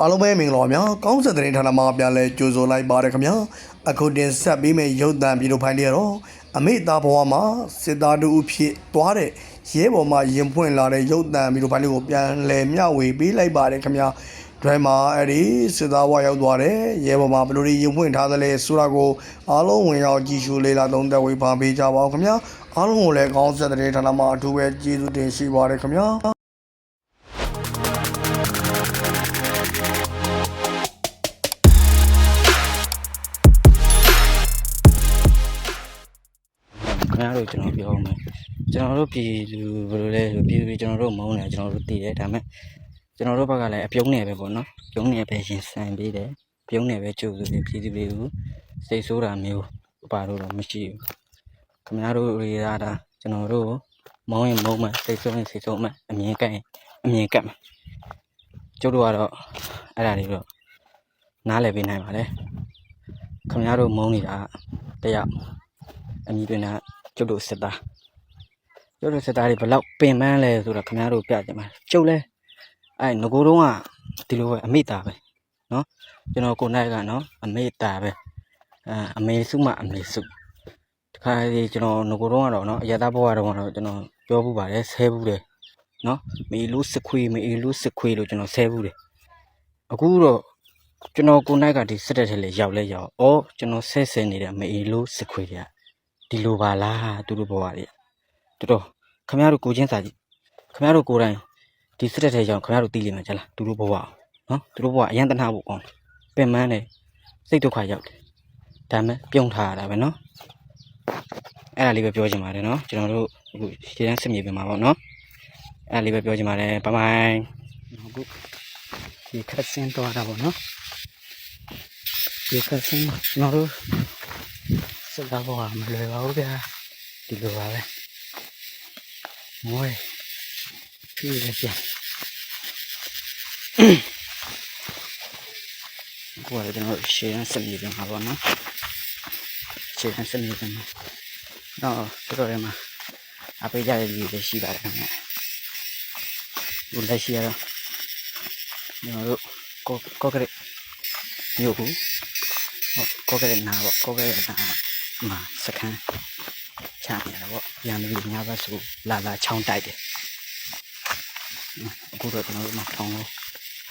အားလုံးပဲမင်္ဂလာပါဗျာကောင်းဆက်တဲ့ဌာနမှာပြန်လဲကြိုဆိုလိုက်ပါတယ်ခင်ဗျာအခုတင်ဆက်ပေးမယ့်ရုပ်သံဗီဒီယိုဖိုင်တွေကတော့အမေသားဘဝမှာစစ်သားတူအဖြစ်သွားတဲ့ရဲဘော်မှာရင်ဖွင့်လာတဲ့ရုပ်သံဗီဒီယိုဖိုင်လေးကိုပြန်လဲမျှဝေပေးလိုက်ပါတယ်ခင်ဗျာဒရိုင်မှာအဲ့ဒီစစ်သားဘဝရောက်သွားတယ်ရဲဘော်မှာဘယ်လိုတွေရင်ဖွင့်ထားသလဲဆိုတာကိုအားလုံးဝင်ရောက်ကြည့်ရှုလေ့လာသုံးသပ်ဝေဖန်ပေးကြပါဦးခင်ဗျာအားလုံးကိုလည်းကောင်းဆက်တဲ့ဌာနမှာအထူးပဲကျေးဇူးတင်ရှိပါတယ်ခင်ဗျာ ခင်ဗျားတို့ကျွန်တော်ပြောမယ်ကျွန်တော်တို့ပြည်လူဘယ်လိုလဲဆိုပြည်သူတွေကျွန်တော်တို့မုန်းတယ်ကျွန်တော်တို့သိတယ်ဒါပေမဲ့ကျွန်တော်တို့ဘက်ကလည်းအပြုံးနေပဲပေါ့နော်ပြုံးနေပဲရင်ဆန်ပေးတယ်ပြုံးနေပဲကြိုးစုတယ်ပြည်သူတွေကိုစိတ်ဆိုးတာမျိုးပါတော့တော့မရှိဘူးခင်ဗျားတို့တွေကဒါကျွန်တော်တို့မုန်းရင်မုန်းမှစိတ်ဆိုးရင်စိတ်ဆိုးမှအမြင်ကတ်ရင်အမြင်ကတ်မှာကျုပ်တို့ကတော့အဲ့ဒါတွေတော့နားလည်ပေးနိုင်ပါလေခင်ဗျားတို့မုန်းနေတာတယောက်အမည်တွင်တာ ကျုပ်တို့စစ်သားကျုပ်တို့စစ်သားတွေဘလောက်ပင်ပန်းလဲဆိုတော့ခင်ဗျားတို့ပြကြမှာကျုပ်လဲအဲငကိုတော့ကဒီလိုပဲအမိတာပဲနော်ကျွန်တော်ကိုနိုင်ကနော်အမိတာပဲအဲအမေစုမအမေစုတခါဒီကျွန်တော်ငကိုတော့ကတော့နော်အရသားဘဝတော့ကတော့ကျွန်တော်ပြောဘူးပါတယ်ဆဲဘူးတယ်နော်မေလူစစ်ခွေးမေလူစစ်ခွေးလို့ကျွန်တော်ဆဲဘူးတယ်အခုတော့ကျွန်တော်ကိုနိုင်ကဒီစစ်တဲ့ထဲလေရောက်လဲရောက်အော်ကျွန်တော်ဆဲဆဲနေတဲ့မေလူစစ်ခွေးတွေက ဒီလိုပါလားသူတို့ဘဝတွေတော်တော်ခမရတို့ကိုချင်းစာကြည့်ခမရတို့ကိုယ်တိုင်ဒီစစ်တပ်ထဲရောက်ခမရတို့သိလိမ့်မယ်ကြလားသူတို့ဘဝနော်သူတို့ဘဝအရန်တနာဖို့ကောင်းတယ်ပင်မန်းတယ်စိတ်ဒုက္ခရောက်တယ်ဒါမဲ့ပြုံးထားရတာပဲနော်အဲ့ဒါလေးပဲပြောချင်ပါတယ်နော်ကျွန်တော်တို့အခုရှင်းစစ်မြေပြင်မှာပေါ့နော်အဲ့ဒါလေးပဲပြောချင်ပါတယ်ဘိုင်ဘိုင်အခုဒီခက်စင်းတော့တာပေါ့နော်ဒီခက်စင်းကျွန်တော်တို့ စကားပေါ်မှာမလွယ်ပါဘူးဗျာဒီလိုပါပဲငွေပြီလေဗျာကိုယ်ကကျွန်တော်ရှေ့ရန်စနေပြန်ပါဘောနော်ရှေ့ရန်စနေပြန်ပါတော့တော်တော်လေးမှာအပေးကြတဲ့လူတွေရှိပါတယ်ခင်ဗျာဒီလက်ရှိရတော့ကျွန်တော်တို့ကိုကိုကရက်မြို့ကူကိုကရက်နာပေါ့ကိုကရက်နာ မှာစခန်းချနေတယ်ပေါ့ရန်သူညဘက်ဆိုလာလာချောင်းတိုက်တယ်အခုတော့ကျွန်တော်တို့မှာတောင်းလို့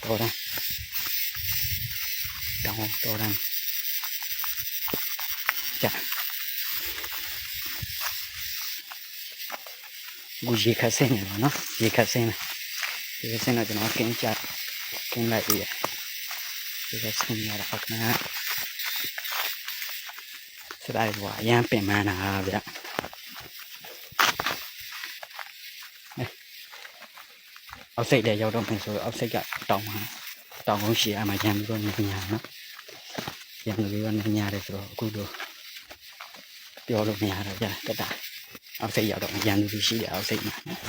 တော်တန်းတောင်းတော်တန်းကြာကိုရေခတ်စင်းနေပါနော်ရေခတ်စင်းနေရေခတ်စင်းတော့ကျွန်တော်ကင်းချကင်းလိုက်ပြီရေခတ်စင်းရတာအခါ စတားတွေကအရန်ပင်ပန်းတာဗျအောက်စိတ်လည်းရောက်တော့မယ်ဆိုတော့အောက်စိတ်ကတောင်းမှာတောင်းကုန်ရှိရမှာရံပြီးတော့နေညာနော်ရံပြီးတော့နေညာတယ်ဆိုတော့အခုတော့ပြောလို့မရတော့ဗျတက်တာအောက်စိတ်ရောက်တော့ရံပြီးရှိတယ်အောက်စိတ်မှာနော်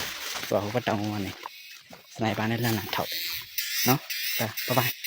ဆိုတော့ဟိုဘက်တောင်းကနေစနိုက်ပါနဲ့လန့်လန့်ထောက်တယ်နော်ဒါဘိုင်ဘိုင်